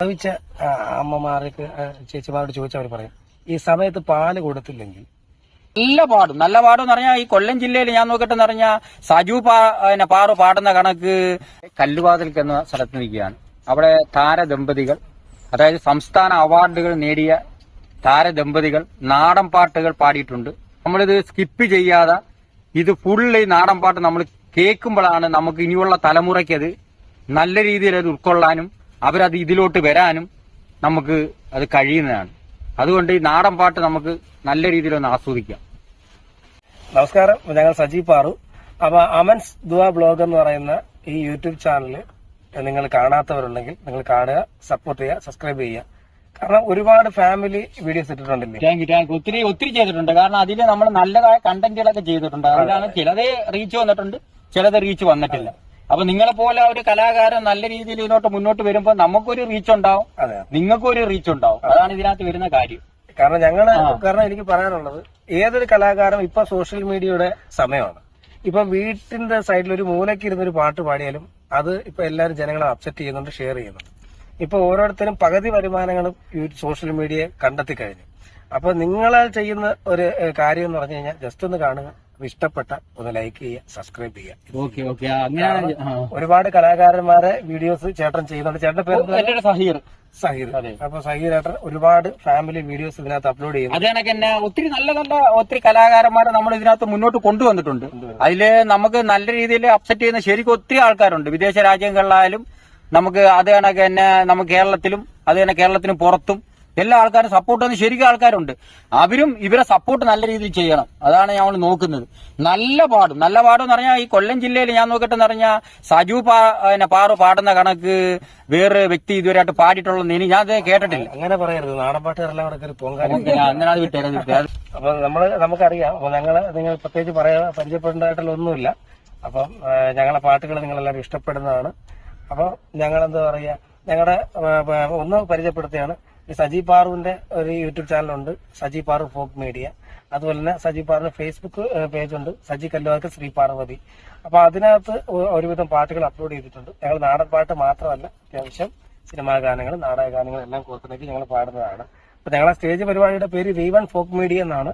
ആ, അമ്മമാർക്ക് ചേച്ചിമാരോട് ചോദിച്ചാൽ അവർ പറയും. ഈ സമയത്ത് പാൽ കൊടുത്തില്ലെങ്കിൽ. നല്ല പാടും. നല്ല പാടും എന്ന് പറഞ്ഞാൽ ഈ കൊല്ലം ജില്ലയിൽ ഞാൻ നോക്കട്ടെന്ന് പറഞ്ഞാൽ സജു പാ പാറു പാടുന്ന കണക്ക് കല്ലുവാതിൽക്ക് എന്ന സ്ഥലത്ത് നിൽക്കുകയാണ്. അവിടെ താര ദമ്പതികൾ അതായത് സംസ്ഥാന അവാർഡുകൾ നേടിയ താര ദമ്പതികൾ നാടൻ പാട്ടുകൾ പാടിയിട്ടുണ്ട്. നമ്മളിത് സ്കിപ്പ് ചെയ്യാതെ ഇത് ഫുള്ള് ഈ നാടൻ പാട്ട് നമ്മൾ കേൾക്കുമ്പോഴാണ് നമുക്ക് ഇനിയുള്ള തലമുറയ്ക്ക് അത് നല്ല രീതിയിൽ അത് ഉൾക്കൊള്ളാനും അവരത് ഇതിലോട്ട് വരാനും നമുക്ക് അത് കഴിയുന്നതാണ്. അതുകൊണ്ട് ഈ നാടൻ പാട്ട് നമുക്ക് നല്ല രീതിയിലൊന്ന് ആസ്വദിക്കാം. നമസ്കാരം ഞങ്ങൾ സജീവ് പാറു. അപ്പൊ അമൻസ് ദുവ ബ്ലോഗ് എന്ന് പറയുന്ന ഈ യൂട്യൂബ് ചാനൽ നിങ്ങൾ കാണാത്തവരുണ്ടെങ്കിൽ നിങ്ങൾ കാണുക സപ്പോർട്ട് ചെയ്യുക സബ്സ്ക്രൈബ് ചെയ്യുക. കാരണം ഒരുപാട് ഫാമിലി വീഡിയോസ് ഇട്ടിട്ടുണ്ടല്ലേ? താങ്ക് യു താങ്ക് ഒത്തിരി ഒത്തിരി ചെയ്തിട്ടുണ്ട്. കാരണം അതിൽ നമ്മൾ നല്ലതായ കണ്ടന്റുകളൊക്കെ ചെയ്തിട്ടുണ്ട്. അതിലാണ് ചിലത് റീച്ച് വന്നിട്ടുണ്ട് ചിലത് റീച്ച് വന്നിട്ടില്ല. അപ്പൊ നിങ്ങളെ പോലെ ഒരു കലാകാരൻ നല്ല രീതിയിൽ ഇതിലോട്ട് മുന്നോട്ട് വരുമ്പോൾ നമുക്കൊരു റീച്ച് ഉണ്ടാവും. അതെ നിങ്ങൾക്കും ഒരു റീച്ച് ഉണ്ടാവും. അതാണ് ഇതിനകത്ത് വരുന്ന കാര്യം. കാരണം ഞങ്ങൾ കാരണം എനിക്ക് പറയാനുള്ളത് ഏതൊരു കലാകാരനും ഇപ്പൊ സോഷ്യൽ മീഡിയയുടെ സമയമാണ്. ഇപ്പൊ വീട്ടിന്റെ സൈഡിൽ ഒരു മൂലയ്ക്ക് ഇരുന്നൊരു പാട്ട് പാടിയാലും അത് ഇപ്പൊ എല്ലാവരും ജനങ്ങളെ അപ്സെറ്റ് ചെയ്യുന്നുണ്ട് ഷെയർ ചെയ്യുന്നുണ്ട്. ഇപ്പൊ ഓരോരുത്തരും പകുതി വരുമാനങ്ങളും ഈ സോഷ്യൽ മീഡിയയെ കണ്ടെത്തി കഴിഞ്ഞു. അപ്പൊ നിങ്ങളാൽ ചെയ്യുന്ന ഒരു കാര്യം എന്ന് പറഞ്ഞു കഴിഞ്ഞാൽ ജസ്റ്റ് ഒന്ന് കാണുക. അപ്പൊ ഇഷ്ടപ്പെട്ട ഒന്ന് ലൈക്ക് ചെയ്യുക സബ്സ്ക്രൈബ് ചെയ്യുക. ഒരുപാട് കലാകാരന്മാരെ വീഡിയോസ് ചേട്ടൻ ചെയ്യുന്നുണ്ട്. ചേട്ടന്റെ പേര് സഹീർ. സഹീർ. അപ്പൊ സഹീർ ചേട്ടൻ ഒരുപാട് ഫാമിലി വീഡിയോസ് ഇതിനകത്ത് അപ്ലോഡ് ചെയ്യുന്നു. അത് കണക്ക് തന്നെ ഒത്തിരി നല്ല നല്ല ഒത്തിരി കലാകാരന്മാരെ നമ്മൾ ഇതിനകത്ത് മുന്നോട്ട് കൊണ്ടുവന്നിട്ടുണ്ട്. അതിൽ നമുക്ക് നല്ല രീതിയിൽ അപ്സെറ്റ് ചെയ്യുന്ന ശരിക്കും ഒത്തിരി ആൾക്കാരുണ്ട്. വിദേശ രാജ്യങ്ങളിലായാലും നമുക്ക് അത് കണക്ക് തന്നെ നമുക്ക് കേരളത്തിലും അത് തന്നെ കേരളത്തിന് പുറത്തും എല്ലാ ആൾക്കാരും സപ്പോർട്ട് ചെയ്യുന്ന ശരിക്കും ആൾക്കാരുണ്ട്. അവരും ഇവരെ സപ്പോർട്ട് നല്ല രീതിയിൽ ചെയ്യണം. അതാണ് ഞങ്ങൾ നോക്കുന്നത്. നല്ല പാടും. നല്ല പാടും എന്ന് പറഞ്ഞാൽ ഈ കൊല്ലം ജില്ലയിൽ ഞാൻ നോക്കട്ടെന്ന് പറഞ്ഞാൽ സജു പാ പാറു പാടുന്ന കണക്ക് വേറെ വ്യക്തി ഇതുവരെയായിട്ട് പാടിയിട്ടുള്ളതെന്ന് ഇനി ഞാൻ കേട്ടിട്ടില്ല. അങ്ങനെ പറയരുത്. നാടൻപാട്ടുകാരെല്ലാം കൂടെ ഒരു പൊങ്കാല അങ്ങനെ അത് വിട്ടേരാ അപ്പൊ നമ്മൾ നമുക്കറിയാം. അപ്പൊ ഞങ്ങൾ നിങ്ങൾ പ്രത്യേകിച്ച് പറയാ പരിചയപ്പെടേണ്ടതായിട്ടുള്ള ഒന്നുമില്ല. അപ്പം ഞങ്ങളെ പാട്ടുകൾ നിങ്ങൾ എല്ലാവരും ഇഷ്ടപ്പെടുന്നതാണ്. അപ്പൊ ഞങ്ങൾ എന്താ പറയാ ഞങ്ങളുടെ ഒന്ന് പരിചയപ്പെടുത്തിയാണ് ഈ സജി പാറുവിന്റെ ഒരു യൂട്യൂബ് ചാനലുണ്ട് സജി പാറു ഫോക്ക് മീഡിയ. അതുപോലെ തന്നെ സജി പാറിന് ഫേസ്ബുക്ക് പേജ് ഉണ്ട് സജി കല്ലുവാർക്ക് ശ്രീ പാർവതി. അപ്പൊ അതിനകത്ത് ഒരുവിധം പാട്ടുകൾ അപ്ലോഡ് ചെയ്തിട്ടുണ്ട്. ഞങ്ങൾ നാടൻ പാട്ട് മാത്രമല്ല അത്യാവശ്യം സിനിമാ ഗാനങ്ങൾ നാടക ഗാനങ്ങൾ എല്ലാം കോർത്തിണക്കി ഞങ്ങൾ പാടുന്നതാണ്. അപ്പൊ ഞങ്ങളെ സ്റ്റേജ് പരിപാടിയുടെ പേര് വി വൺ ഫോക്ക് മീഡിയ എന്നാണ്.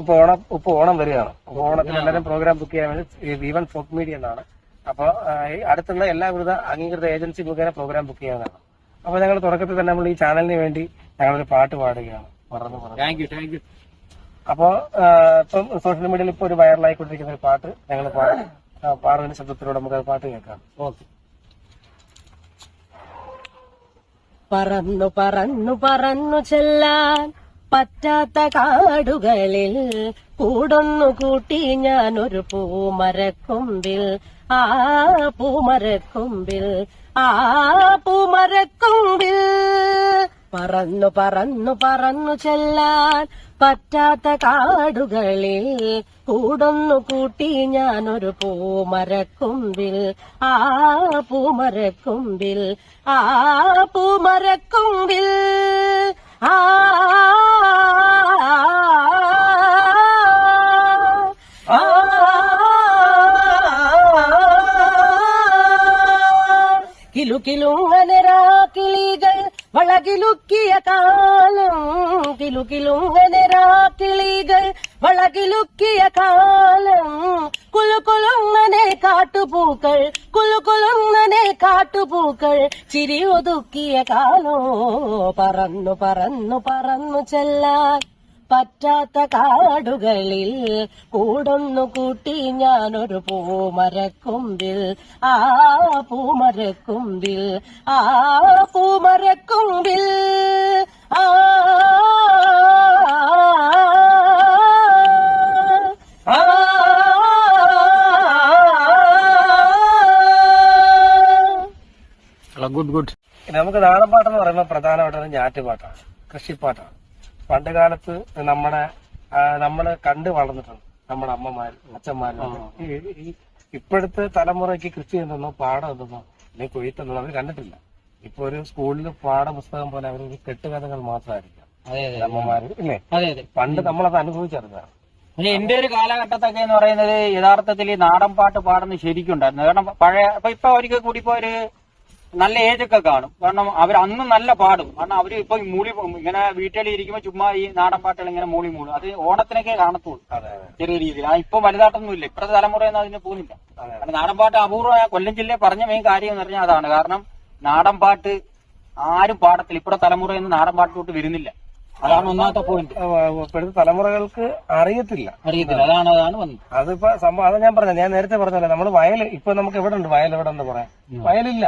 ഇപ്പൊ ഓണം ഇപ്പൊ ഓണം വരികയാണ്. അപ്പൊ ഓണത്തിന് എല്ലാവരും പ്രോഗ്രാം ബുക്ക് ചെയ്യാൻ വേണ്ടി വി വൺ ഫോക്ക് മീഡിയ എന്നാണ്. അപ്പൊ ആ, ഈ അടുത്തുള്ള എല്ലാവിധ അംഗീകൃത ഏജൻസി മുഖേന പ്രോഗ്രാം ബുക്ക് ചെയ്യാവുന്നതാണ്. അപ്പൊ ഞങ്ങൾ തുടക്കത്തിൽ തന്നെ നമ്മൾ ഈ ചാനലിന് വേണ്ടി ഞങ്ങളൊരു പാട്ട് പാടുകയാണ്. മറന്നു പറഞ്ഞു താങ്ക് യു താങ്ക് യു അപ്പോ ഇപ്പം സോഷ്യൽ മീഡിയയിൽ ഇപ്പൊ ഒരു വൈറലായിക്കൊണ്ടിരിക്കുന്ന ഒരു പാട്ട് ഞങ്ങൾ പാടുന്ന ശബ്ദത്തിലൂടെ നമുക്ക് ആ പാട്ട് കേൾക്കാം. ഓക്കെ പറന്നു പറന്നു പറന്നു ചെല്ലാൻ പറ്റാത്ത കാടുകളിൽ കൂടൊന്നു കൂട്ടി ഞാനൊരു പൂമരക്കൊമ്പിൽ ആ പൂമരക്കൊമ്പിൽ ആ പൂമരക്കൊമ്പിൽ പറന്നു പറന്നു പറന്നു ചെല്ലാൻ പറ്റാത്ത കാടുകളിൽ കൂടൊന്നു കൂട്ടി ഞാനൊരു പൂമരക്കൊമ്പിൽ. ആ പൂമരക്കൊമ്പിൽ ആ പൂമരക്കൊമ്പിൽ. ആ കിലുകിലുങ്ങനരാക്കിളികൾ വളകിലുക്കിയ കാലം. കിലുകിലുങ്ങനരാക്കിളികൾ വളകിലുക്കിയ കാലം. കുലുകുലുങ്ങനെ കാട്ടുപൂക്കൾ കുലുകുലുങ്ങനെ കാട്ടുപൂക്കൾ ചിരി ഒതുക്കിയ കാലോ. പറന്നു പറന്നു പറന്നു ചെല്ലാൻ. പറ്റാത്ത കാടുകളിൽ കൂടൊന്നു കൂട്ടി ഞാനൊരു പൂമരക്കുമ്പിൽ. ആ പൂമരക്കുമ്പിൽ ആ പൂമരക്കുമ്പിൽ. ആ ഗുഡ് ഗുഡ് നമുക്ക് നാടൻ പാട്ടെന്ന് പറയുമ്പോൾ പ്രധാനമായിട്ടും ഞാറ്റുപാട്ടാണ് കൃഷിപ്പാട്ടാണ്. പണ്ട് കാലത്ത് നമ്മുടെ നമ്മൾ കണ്ട് വളർന്നിട്ടുണ്ട്. നമ്മുടെ അമ്മമാര് അച്ഛന്മാരും. ഈ- ഇപ്പോഴത്തെ തലമുറയ്ക്ക് കൃഷി എന്തെന്നോ പാടം എന്തെന്നോ അല്ലെങ്കിൽ കൊയ്ത്തെന്നോ അവർ കണ്ടിട്ടില്ല. ഇപ്പൊ ഒരു സ്കൂളിൽ പാഠപുസ്തകം പോലെ അവർ കെട്ടുകഥകൾ മാത്രമായിരിക്കും. അതെ അതെ. അമ്മമാര് ഇല്ലേ? പണ്ട് നമ്മളത് അനുഭവിച്ചറിഞ്ഞതാണ്. പക്ഷേ എന്റെ ഒരു കാലഘട്ടത്തൊക്കെ എന്ന് പറയുന്നത് യഥാർത്ഥത്തിൽ ഈ നാടൻ പാട്ട് പാടുന്നത് ശരിക്കും ഉണ്ടായിരുന്നു കാരണം പഴയ ഇപ്പൊ ഇപ്പൊ ഒരിക്കൽ കൂടി ഇപ്പൊ ഒരു നല്ല ഏജ് ഒക്കെ കാണും. കാരണം അവർ അന്ന് നല്ല പാടും. കാരണം അവർ ഇപ്പൊ മൂളി ഇങ്ങനെ വീട്ടിൽ ഇരിക്കുമ്പോ ചുമ്മാ ഈ നാടൻ പാട്ടുകൾ ഇങ്ങനെ മൂളി മൂളും. അത് ഓണത്തിനൊക്കെ കാണത്തുള്ളൂ. ചെറിയ രീതിയിൽ. ആ ഇപ്പൊ വലുതായിട്ടൊന്നും ഇല്ല. ഇപ്പോഴത്തെ തലമുറയൊന്നും അതിന് പോകുന്നില്ല. കാരണം നാടൻ പാട്ട് അപൂർവമായ കൊല്ലം ജില്ലയെ പറഞ്ഞ മെയിൻ കാര്യം എന്ന് പറഞ്ഞാൽ അതാണ്. കാരണം നാടൻ പാട്ട് ആരും പാടത്തില്ല. ഇപ്പോഴത്തെ തലമുറയൊന്നും നാടൻ പാട്ടിലോട്ട് വരുന്നില്ല. അതാണ് ഒന്നാമത്തെ പോയിന്റ് ഇപ്പോഴത്തെ തലമുറകൾക്ക് അറിയത്തില്ല. അറിയത്തില്ല. അതാണ് അതാണ് വന്നത്. അതിപ്പോ സംഭവം അത് ഞാൻ പറഞ്ഞത്. ഞാൻ നേരത്തെ പറഞ്ഞല്ലോ. നമ്മൾ വയൽ ഇപ്പൊ നമുക്ക് എവിടെ ഉണ്ട്? വയൽ എവിടെ ഉണ്ട് പറയാൻ? വയലില്ല.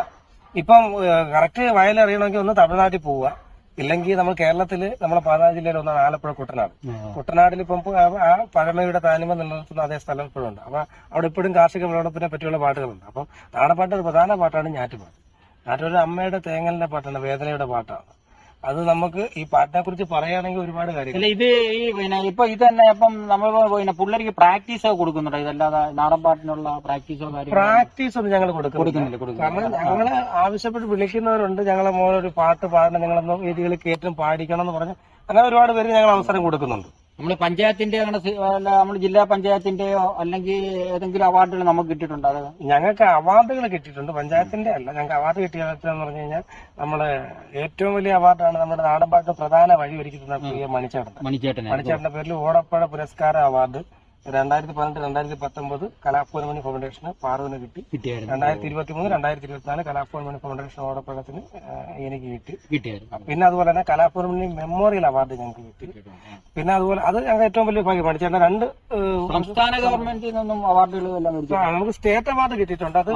ഇപ്പം കറക്റ്റ് വയലറിയണമെങ്കിൽ ഒന്ന് തമിഴ്നാട്ടിൽ പോവുക. ഇല്ലെങ്കിൽ നമ്മൾ കേരളത്തിൽ നമ്മുടെ പാലാ ജില്ലയിൽ ഒന്നാണ് ആലപ്പുഴ കുട്ടനാട്. കുട്ടനാട്ടിൽ ഇപ്പം ആ- ആ പഴമയുടെ താനിമ നിലനിർത്തുന്ന അതേ സ്ഥലം ഇപ്പോഴും ഉണ്ട്. അപ്പൊ അവിടെ ഇപ്പോഴും കാർഷിക വിളവെടുപ്പിനെ പറ്റിയുള്ള പാട്ടുകളുണ്ട്. അപ്പം നാടൻപാട്ട് ഒരു പ്രധാന പാട്ടാണ് ഞാറ്റുപാട്ട്. ഞാറ്റൊരു അമ്മയുടെ തേങ്ങലിന്റെ പാട്ടാണ് വേദനയുടെ പാട്ടാണ്. അത് നമുക്ക് ഈ പാട്ടിനെ കുറിച്ച് പറയുകയാണെങ്കിൽ ഒരുപാട് കാര്യങ്ങൾ. അല്ല ഇത് ഈ പിന്നെ ഇപ്പൊ ഇത് തന്നെ ഇപ്പം നമ്മൾ പിന്നെ പിള്ളേർക്ക് പ്രാക്ടീസ് ഒക്കെ കൊടുക്കുന്നുണ്ടോ? ഇതല്ലാതെ നാടൻ പാട്ടിനുള്ള പ്രാക്ടീസോ കാര്യങ്ങളോ? പ്രാക്ടീസ് ഒന്നും ഞങ്ങൾ കൊടുക്കുന്നില്ല. കാരണം ഞങ്ങൾ ആവശ്യപ്പെട്ട് വിളിക്കുന്നവരുണ്ട്. ഞങ്ങളെ മോനൊരു പാട്ട് പാടണം. നിങ്ങളൊന്ന് വേദികളിൽ കയറ്റും പാടിക്കണം എന്ന് പറഞ്ഞ് അങ്ങനെ ഒരുപാട് പേര് ഞങ്ങൾ അവസരം കൊടുക്കുന്നുണ്ട്. നമ്മൾ പഞ്ചായത്തിന്റെ അങ്ങനെ നമ്മൾ ജില്ലാ പഞ്ചായത്തിന്റെയോ അല്ലെങ്കിൽ ഏതെങ്കിലും അവാർഡുകൾ നമുക്ക് കിട്ടിയിട്ടുണ്ടോ? അത് ഞങ്ങൾക്ക് അവാർഡുകൾ കിട്ടിയിട്ടുണ്ട്. പഞ്ചായത്തിന്റെ അല്ല. ഞങ്ങൾക്ക് അവാർഡ് കിട്ടിയതെന്ന് പറഞ്ഞു കഴിഞ്ഞാൽ നമ്മുടെ ഏറ്റവും വലിയ അവാർഡാണ് നമ്മുടെ നാടൻപാട്ട് പ്രധാന വഴി ഒരുക്കി തന്ന മണിച്ചേട്ടൻ. മണിച്ചേട്ടനെ മണിച്ചേട്ടന്റെ പേരിൽ ഓടപ്പഴ പുരസ്കാര അവാർഡ് രണ്ടായിരത്തി പതിനെട്ട് രണ്ടായിരത്തി പത്തൊമ്പത് കലാഭവൻമണി ഫൗണ്ടേഷന് പാറുവിന് കിട്ടി. രണ്ടായിരത്തി ഇരുപത്തി മൂന്ന് രണ്ടായിരത്തി ഇരുപത്തിനാല് കലാഭവൻമണി ഫൗണ്ടേഷൻ ഓടപ്പഴത്തിന് എനിക്ക് കിട്ടി. കിട്ടിയായിരുന്നു. പിന്നെ അതുപോലെ തന്നെ കലാഭവൻമണി മെമ്മോറിയൽ അവാർഡ് ഞങ്ങൾക്ക് കിട്ടി. പിന്നെ അതുപോലെ അത് ഞങ്ങൾ ഏറ്റവും വലിയ ഭാഗ്യമാണ് ചേട്ടൻ രണ്ട് സംസ്ഥാന ഗവൺമെന്റിൽ നിന്നും അവാർഡുകൾ നമുക്ക് സ്റ്റേറ്റ് അവാർഡ് കിട്ടിയിട്ടുണ്ട്. അത്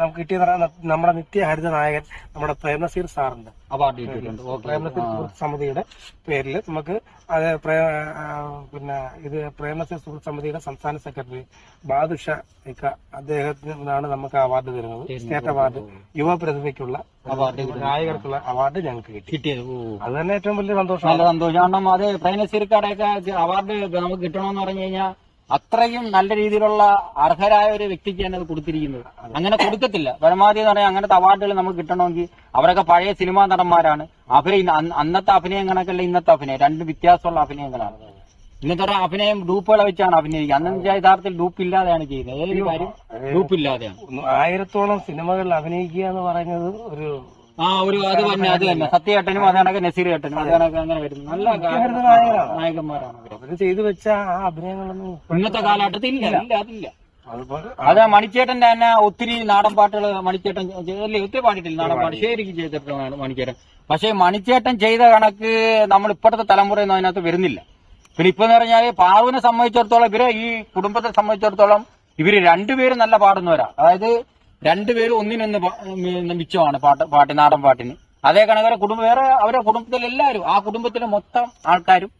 നമുക്ക് കിട്ടിയെന്ന് നമ്മുടെ നിത്യഹരിത നായകൻ നമ്മുടെ പ്രേമസീർ സാറിന്റെ അവാർഡ് കിട്ടിയിട്ടുണ്ട്. പ്രേമസീർ സമിതിയുടെ പേരിൽ നമുക്ക് അത് പിന്നെ ഇത് പ്രേമസി സുഹൃത്ത് സമിതിയുടെ സംസ്ഥാന സെക്രട്ടറി ബാദുഷ ഇക്ക അദ്ദേഹത്തിനാണ് നിന്നാണ് നമുക്ക് അവാർഡ് തരുന്നത്. State award. യുവ പ്രതിഭയ്ക്കുള്ള അവാർഡ് ഗായകർക്കുള്ള അവാർഡ് ഞങ്ങൾക്ക് കിട്ടി. കിട്ടിയത്. അത് തന്നെ ഏറ്റവും വലിയ സന്തോഷം. നല്ല സന്തോഷം. കാരണം അത് പ്രൈനസീർക്കാരെയൊക്കെ അവാർഡ് നമുക്ക് കിട്ടണമെന്ന് പറഞ്ഞു കഴിഞ്ഞാൽ അത്രയും നല്ല രീതിയിലുള്ള അർഹരായ ഒരു വ്യക്തിക്ക് തന്നെ അത് കൊടുത്തിരിക്കുന്നത്. അങ്ങനെ കൊടുക്കത്തില്ല. പരമാവധി എന്ന് പറഞ്ഞാൽ അങ്ങനത്തെ അവാർഡുകൾ നമുക്ക് കിട്ടണമെങ്കിൽ അവരൊക്കെ പഴയ സിനിമാ നടന്മാരാണ്. അഭിനയ അന്നത്തെ അഭിനയം കണക്കല്ല ഇന്നത്തെ അഭിനയം. രണ്ട് വ്യത്യാസമുള്ള അഭിനയങ്ങളാണ്. ഇന്നത്തെ അഭിനയം ഡൂപ്പുകളെ വെച്ചാണ് അഭിനയിക്കുക. അന്ന് വെച്ചാൽ യഥാർത്ഥത്തിൽ ഡൂപ്പ് ഇല്ലാതെയാണ് ചെയ്യുന്നത് ഏതൊരു കാര്യം ഡൂപ്പ് ഇല്ലാതെയാണ് ആയിരത്തോളം സിനിമകളിൽ അഭിനയിക്കുക എന്ന് പറയുന്നത് ഒരു ആ ഒരു അത് തന്നെ അത് തന്നെ. സത്യേട്ടനും അത് കണക്ക് നസീർ ഏട്ടനും. അത്. കണക്ക് അങ്ങനെ വരുന്നു നല്ല. നായകന്മാരാണ്. അവർ. ചെയ്തു വെച്ച ആ അഭിനയങ്ങളൊന്നും ഇന്നത്തെ കാലഘട്ടത്തിൽ ഇല്ല. ഇല്ല. അതില്ല. അത് മണിച്ചേട്ടന്റെ തന്നെ ഒത്തിരി നാടൻ പാട്ടുകൾ മണിച്ചേട്ടൻ അല്ലേ ഒത്തിരി പാട്ടിട്ടില്ല നാടൻ പാട്ട്. ശരിക്കും ചെയ്തിട്ടാണ് മണിച്ചേട്ടൻ. പക്ഷെ മണിച്ചേട്ടൻ ചെയ്ത കണക്ക് നമ്മൾ ഇപ്പോഴത്തെ തലമുറയൊന്നും അതിനകത്ത് വരുന്നില്ല. പിന്നെ ഇപ്പൊ എന്ന് പറഞ്ഞാൽ പാറുവിനെ സംബന്ധിച്ചിടത്തോളം ഇവരെ ഈ കുടുംബത്തെ സംബന്ധിച്ചിടത്തോളം ഇവർ രണ്ടുപേരും നല്ല പാടുന്നവരാ. അതായത് രണ്ടുപേരും ഒന്നിനൊന്ന് മിച്ചമാണ് പാട്ട് പാട്ട് നാടൻ പാട്ടിന്. അതേ കണക്കരെ കുടുംബം വേറെ അവരെ കുടുംബത്തിലെ എല്ലാവരും ആ കുടുംബത്തിലെ മൊത്തം ആൾക്കാരും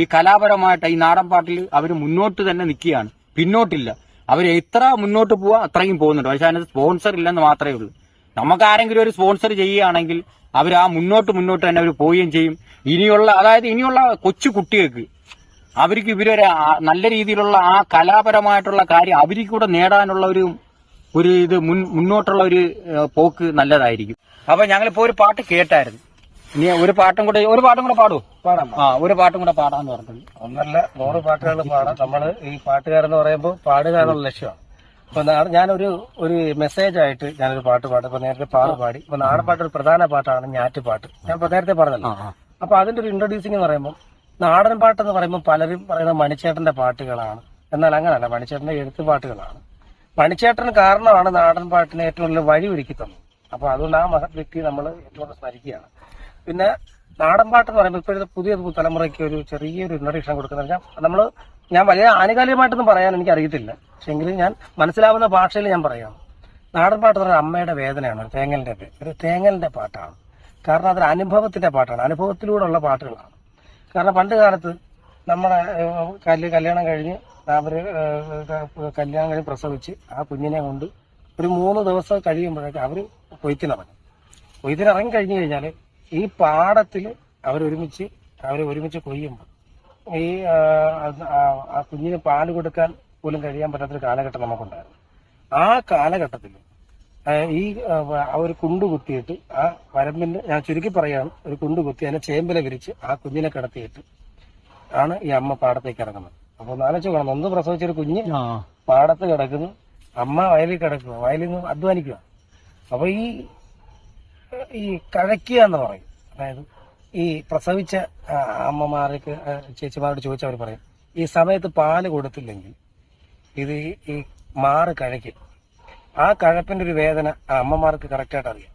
ഈ കലാപരമായിട്ട് ഈ നാടൻ പാട്ടിൽ അവർ മുന്നോട്ട് തന്നെ നിൽക്കുകയാണ്. പിന്നോട്ടില്ല. അവർ എത്ര മുന്നോട്ട് പോവാ അത്രയും പോകുന്നുണ്ട്. പക്ഷെ അതിനകത്ത് സ്പോൺസർ ഇല്ലെന്ന് മാത്രമേ ഉള്ളൂ. നമുക്ക് ആരെങ്കിലും ഒരു സ്പോൺസർ ചെയ്യുകയാണെങ്കിൽ അവർ ആ മുന്നോട്ട് മുന്നോട്ട് തന്നെ അവർ പോവുകയും ചെയ്യും. ഇനിയുള്ള അതായത് ഇനിയുള്ള കൊച്ചു കുട്ടികൾക്ക് അവർക്ക് ഇവരൊരു നല്ല രീതിയിലുള്ള ആ കലാപരമായിട്ടുള്ള കാര്യം അവർക്ക് കൂടെ നേടാനുള്ള ഒരു ഒരു ഇത് മുൻ മുന്നോട്ടുള്ള ഒരു പോക്ക് നല്ലതായിരിക്കും. അപ്പൊ ഞങ്ങളിപ്പോ ഒരു പാട്ട് കേട്ടായിരുന്നു. ഇനി ഒരു പാട്ടും കൂടെ ഒരു പാട്ടും കൂടെ പാടൂ? പാടാം. ആ ഒരു പാട്ടും കൂടെ പാടാന്ന് പറഞ്ഞിട്ടുണ്ട്. ഒന്നല്ല നൂറ് പാട്ടുകൾ പാടാം. നമ്മൾ ഈ പാട്ടുകാരെന്ന് പറയുമ്പോൾ പാടുക എന്നുള്ള ലക്ഷ്യമാണ്. അപ്പൊ നാ- ഞാനൊരു ഒരു മെസ്സേജ് ആയിട്ട് ഞാനൊരു പാട്ട് പാടും. ഇപ്പൊ നേരത്തെ പാട്. പാടി ഇപ്പൊ നാടൻപാട്ട് ഒരു പ്രധാന പാട്ടാണ് ഞാറ്റുപാട്ട് ഞാൻ ഇപ്പൊ നേരത്തെ പറഞ്ഞല്ലോ. അപ്പൊ അതിന്റെ ഒരു ഇൻട്രൊഡ്യൂസിംഗ് എന്ന് പറയുമ്പോൾ നാടൻ പാട്ട് എന്ന് പറയുമ്പോൾ പലരും പറയുന്ന മണിച്ചേട്ടന്റെ പാട്ടുകളാണ്. എന്നാൽ അങ്ങനല്ല മണിച്ചേട്ടന്റെ എഴുത്ത് പാട്ടുകളാണ് മണിച്ചേട്ടൻ കാരണമാണ് നാടൻ പാട്ടിനെ ഏറ്റവും കൂടുതൽ വഴി ഒരുക്കി തന്നത്. അപ്പൊ അതുകൊണ്ട് ആ മഹത് വ്യക്തി നമ്മൾ ഏറ്റവും സ്മരിക്കുകയാണ്. പിന്നെ നാടൻ പാട്ട് എന്ന് പറയുമ്പോൾ ഇപ്പോഴത്തെ പുതിയ തലമുറയ്ക്ക് ഒരു ചെറിയൊരു ഇൻട്രഡക്ഷൻ കൊടുക്കുന്ന നമ്മൾ ഞാൻ വലിയ ആനുകാലികമായിട്ടൊന്നും പറയാൻ എനിക്ക് അറിയത്തില്ല പക്ഷെ എങ്കിലും ഞാൻ മനസ്സിലാവുന്ന ഭാഷയിൽ ഞാൻ പറയാം. നാടൻ പാട്ട് എന്ന് പറഞ്ഞാൽ അമ്മയുടെ വേദനയാണ് ഒരു തേങ്ങലിന്റെ പേ- ഒരു തേങ്ങലിന്റെ പാട്ടാണ്. കാരണം അതൊരു അനുഭവത്തിന്റെ പാട്ടാണ് അനുഭവത്തിലൂടെയുള്ള പാട്ടുകളാണ്. കാരണം പണ്ട് കാലത്ത് നമ്മുടെ കല്യാണം കഴിഞ്ഞ് അവർ കല്യാണം കഴിഞ്ഞ് പ്രസവിച്ച് ആ കുഞ്ഞിനെ കൊണ്ട് ഒരു മൂന്ന് ദിവസം കഴിയുമ്പോഴൊക്കെ അവർ കൊയ്ത്തിനിറങ്ങും കൊയ്ത്തിനിറങ്ങി കഴിഞ്ഞു കഴിഞ്ഞാൽ ഈ പാടത്തിൽ അവരൊരുമിച്ച് അവർ ഒരുമിച്ച് കൊയ്യുമ്പോൾ ഈ ആ, കുഞ്ഞിന് പാൽ കൊടുക്കാൻ പോലും കഴിയാൻ പറ്റാത്തൊരു കാലഘട്ടം നമുക്കുണ്ടായിരുന്നു. ആ കാലഘട്ടത്തിൽ ഈ ഒരു കുണ്ട് കുത്തിയിട്ട് ആ വരമ്പിന്റെ ഞാൻ ചുരുക്കി പറയാണ് ഒരു കുണ്ട് കുത്തി അതിനെ ചേമ്പില വിരിച്ച് ആ കുഞ്ഞിനെ കിടത്തിയിട്ട് ആണ് ഈ അമ്മ പാടത്തേക്ക് ഇറങ്ങുന്നത്. അപ്പൊ നാലോചിച്ച് വേണം ഒന്ന് പ്രസവിച്ചൊരു കുഞ്ഞ് പാടത്ത് കിടക്കുന്നു. അമ്മ വയലിൽ കിടക്കുന്നു. വയലിൽ നിന്ന് അധ്വാനിക്കുക. അപ്പൊ ഈ ഈ കഴക്കുക എന്ന് പറയും. അതായത് ഈ പ്രസവിച്ച അമ്മമാർക്ക് ചേച്ചിമാരോട് ചോദിച്ചവർ പറയും ഈ സമയത്ത് പാൽ കൊടുത്തില്ലെങ്കിൽ ഇത് ഈ- മാറ് കഴക്കും ആ കഴപ്പിന്റെ ഒരു വേദന ആ അമ്മമാർക്ക് കറക്റ്റായിട്ട് അറിയാം.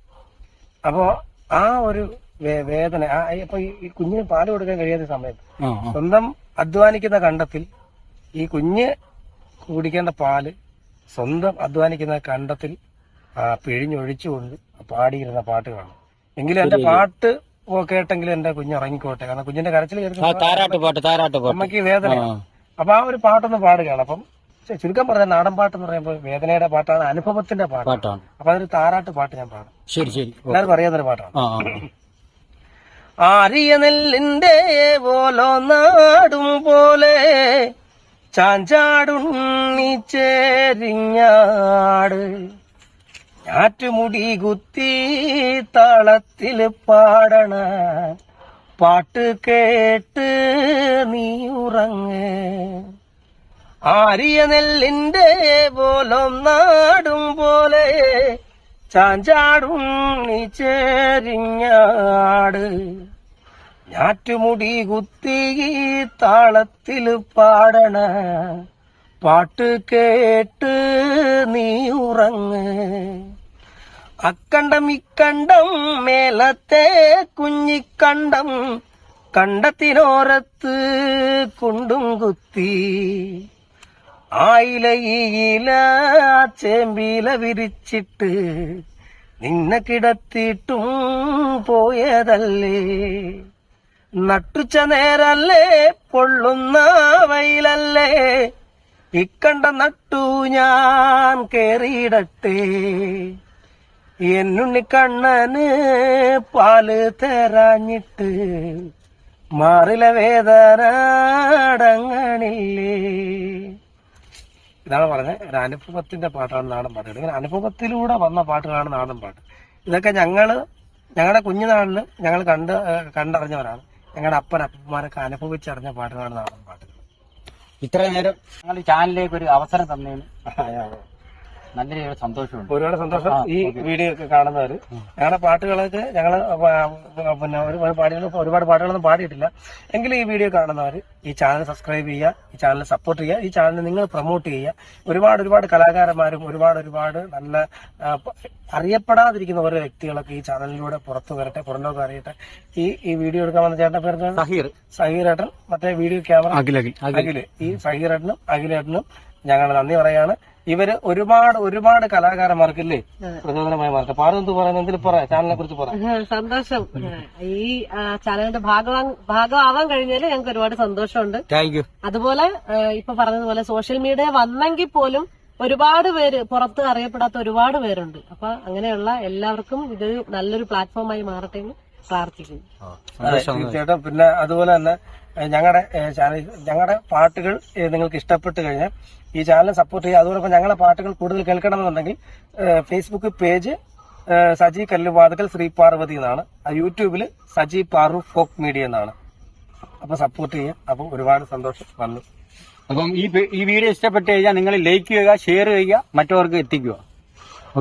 അപ്പോ ആ ഒരു വേദന ആ അപ്പൊ ഈ- കുഞ്ഞിന് പാൽ കൊടുക്കാൻ കഴിയാത്ത സമയത്ത്. സ്വന്തം അധ്വാനിക്കുന്ന കണ്ടത്തിൽ ഈ കുഞ്ഞ് കുടിക്കേണ്ട പാൽ സ്വന്തം അധ്വാനിക്കുന്ന കണ്ടത്തിൽ പിഴിഞ്ഞൊഴിച്ചുകൊണ്ട് പാടിയിരുന്ന പാട്ടുകളാണ്. എങ്കിലും എന്റെ പാട്ട് കേട്ടെങ്കിൽ എന്റെ കുഞ്ഞ് ഇറങ്ങിക്കോട്ടെ കാരണം കുഞ്ഞിന്റെ കരച്ചിൽ അമ്മയ്ക്ക് വേദന. അപ്പൊ ആ ഒരു പാട്ടൊന്ന് പാടുകയാണ് അപ്പം ചുരുക്കം പറഞ്ഞ നാടൻ പാട്ട് എന്ന് പറയുമ്പോൾ വേദനയുടെ പാട്ടാണ് അനുഭവത്തിന്റെ പാട്ടാണ്. അപ്പൊ അതൊരു താരാട്ട് പാട്ട് ഞാൻ പാടും. ശരി ശരി. എല്ലാവർക്കും അറിയാത്തൊരു പാട്ടാണ്. ആരിയ നെല്ലിന്റെ പോലോ നാടും പോലെ ചാഞ്ചാടുണ്ണി ചേരിഞ്ഞാട്. ഞാറ്റുമുടി കുത്തി താളത്തിൽ പാടണ പാട്ട് കേട്ട് നീ ഉറങ്ങ്. ആരിയ നെല്ലിന്റെ പോലോ നാടും പോലെ ചാഞ്ചാടും നീ ചേരിഞ്ഞാട് ഞാറ്റുമുടി കുത്തി താളത്തിൽ പാടണ. പാട്ട് കേട്ട് നീ ഉറങ്ങ്. അക്കണ്ടം ഇക്കണ്ടം മേലത്തെ കുഞ്ഞിക്കണ്ടം കണ്ടത്തിനോരത്ത് കുണ്ടും കുത്തി. ആയിലയില ചേമ്പില വിരിച്ചിട്ട് നിന്നെ കിടത്തിയിട്ടും പോയതല്ലേ? നട്ടുച്ച നേരല്ലേ പൊള്ളുന്ന വയലല്ലേ? ഇക്കണ്ട നട്ടു ഞാൻ കേറിയിടട്ടെ. എന്നുണ്ണി കണ്ണന് പാൽ തരാഞ്ഞിട്ട് മാറില വേദന അടങ്ങണില്ലേ ഇതാണ് പറഞ്ഞത്. ഒരു അനുഭവത്തിന്റെ പാട്ടാണ് നാടൻ പാട്ടുകൾ ഇങ്ങനെ അനുഭവത്തിലൂടെ വന്ന പാട്ടുകളാണ് നാടൻ പാട്ട്. ഇതൊക്കെ ഞങ്ങൾ ഞങ്ങളുടെ കുഞ്ഞുനാളിൽ ഞങ്ങൾ കണ്ട് കണ്ടറിഞ്ഞവരാണ്. ഞങ്ങളുടെ അപ്പൻ അപ്പന്മാരൊക്കെ അനുഭവിച്ചറിഞ്ഞ പാട്ടുകളാണ് നാടൻ പാട്ടുകൾ. ഇത്ര നേരം ഞങ്ങൾ ചാനലിലേക്ക് ഒരു അവസരം തന്നതിന് നല്ല രീതിയിൽ സന്തോഷമുണ്ട്. ഒരുപാട് സന്തോഷം ഈ വീഡിയോ ഒക്കെ കാണുന്നവര്. ഞങ്ങളുടെ പാട്ടുകളൊക്കെ ഞങ്ങൾ പിന്നെ ഒരുപാട് പാടികൾ ഒരുപാട് പാട്ടുകളൊന്നും പാടിയിട്ടില്ല. എങ്കിലും ഈ വീഡിയോ കാണുന്നവർ ഈ ചാനൽ സബ്സ്ക്രൈബ് ചെയ്യുക ഈ ചാനൽ സപ്പോർട്ട് ചെയ്യുക ഈ ചാനൽ നിങ്ങൾ പ്രൊമോട്ട് ചെയ്യുക. ഒരുപാട് ഒരുപാട് കലാകാരന്മാരും ഒരുപാട് ഒരുപാട് നല്ല അറിയപ്പെടാതിരിക്കുന്ന ഓരോ വ്യക്തികളൊക്കെ ഈ ചാനലിലൂടെ പുറത്തു വരട്ടെ പുറംലോകം അറിയട്ടെ. ഈ ഈ വീഡിയോ എടുക്കാൻ വന്ന ചേട്ടൻ പേര് സഹീർ. സഹീർ ഏട്ടൻ മറ്റേ വീഡിയോ ക്യാമറ അഖിൽ. അഖിൽ. ഈ സഹീർ ഏട്ടനും അഖിലേട്ടനും ഞങ്ങൾ നന്ദി പറയാണ് ഇവർ ഒരുപാട് ഒരുപാട് കലാകാരന്മാർക്കില്ലേ? പ്രചോദനമായി മാറട്ടെ പാറ എന്ത് പറയുന്നത് എന്തിൽ പറ? ചാനലിനെ കുറിച്ച് പറ. സന്തോഷം. ഈ ചാനലിന്റെ ഭാഗം ഭാഗമാവാൻ കഴിഞ്ഞാൽ ഞങ്ങൾക്ക് ഒരുപാട് സന്തോഷമുണ്ട്. താങ്ക് യു അതുപോലെ ഇപ്പൊ പറഞ്ഞതുപോലെ സോഷ്യൽ മീഡിയ വന്നെങ്കിൽ പോലും ഒരുപാട് പേര് പുറത്ത് അറിയപ്പെടാത്ത ഒരുപാട് പേരുണ്ട്. അപ്പൊ അങ്ങനെയുള്ള എല്ലാവർക്കും ഇതൊരു നല്ലൊരു പ്ലാറ്റ്ഫോമായി മാറട്ടെ എന്ന് പ്രാർത്ഥിക്കുന്നു. തീർച്ചയായിട്ടും. പിന്നെ അതുപോലെ തന്നെ ഞങ്ങളുടെ ചാനൽ ഞങ്ങളുടെ പാട്ടുകൾ നിങ്ങൾക്ക് ഇഷ്ടപ്പെട്ട് കഴിഞ്ഞാൽ ഈ ചാനൽ സപ്പോർട്ട് ചെയ്യുക. അതോടൊപ്പം ഞങ്ങളുടെ പാട്ടുകൾ കൂടുതൽ കേൾക്കണമെന്നുണ്ടെങ്കിൽ ഫേസ്ബുക്ക് പേജ് സജി കല്ലുവാതുക്കൽ ശ്രീ പാർവതി എന്നാണ്. യൂട്യൂബിൽ സജി പാറു ഫോക്ക് മീഡിയ എന്നാണ്. അപ്പൊ സപ്പോർട്ട് ചെയ്യുക അപ്പം ഒരുപാട് സന്തോഷം വന്നു. അപ്പം ഈ ഈ വീഡിയോ ഇഷ്ടപ്പെട്ട് കഴിഞ്ഞാൽ നിങ്ങൾ ലൈക്ക് ചെയ്യുക ഷെയർ ചെയ്യുക മറ്റവർക്ക് എത്തിക്കുക.